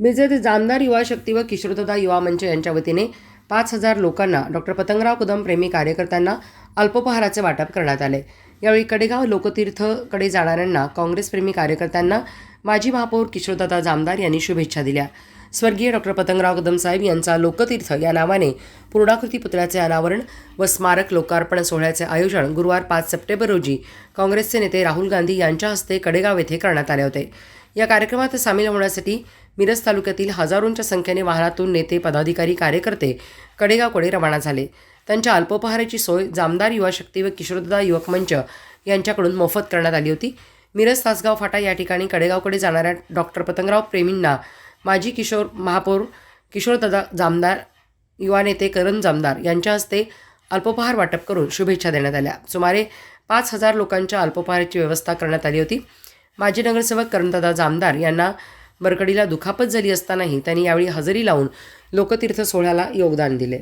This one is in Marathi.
मिरजेत जामदार युवा शक्ती व किशोरदादा युवा मंच यांच्या वतीने पाच हजार लोकांना डॉक्टर पतंगराव कदम प्रेमी कार्यकर्त्यांना अल्पोपहाराचे वाटप करण्यात आले. यावेळी कडेगाव लोकतीर्थकडे जाणाऱ्यांना काँग्रेसप्रेमी कार्यकर्त्यांना माजी महापौर किशोरदादा जामदार यांनी शुभेच्छा दिल्या. स्वर्गीय डॉक्टर पतंगराव कदम साहेब यांचा लोकतीर्थ या नावाने पूर्णाकृती पुतळ्याचे अनावरण व स्मारक लोकार्पण सोहळ्याचे आयोजन गुरुवार पाच सप्टेंबर रोजी काँग्रेसचे नेते राहुल गांधी यांच्या हस्ते कडेगाव येथे करण्यात आले होते. या कार्यक्रमात सामील होण्यासाठी मिरज तालुक्यातील हजारोंच्या संख्येने वाहनातून नेते पदाधिकारी कार्यकर्ते कडेगावकडे रवाना झाले. त्यांच्या अल्पोपहाराची सोय जामदार युवा शक्ती व किशोरदादा युवक मंच यांच्याकडून मोफत करण्यात आली होती. मिरज तासगाव फाटा या ठिकाणी कडेगावकडे जाणाऱ्या डॉक्टर पतंगराव प्रेमींना माजी किशोर महापौर किशोरदादा जामदार युवा नेते करण जामदार यांच्या हस्ते अल्पोपहार वाटप करून शुभेच्छा देण्यात आल्या. सुमारे पाच हजार लोकांच्या अल्पोपहाराची व्यवस्था करण्यात आली होती. माजी नगरसेवक करणदादा जामदार यांना बरकडीला दुखापत झाली असतानाही त्यांनी यावेळी हजेरी लावून लोकतीर्थ सोहळ्याला योगदान दिले.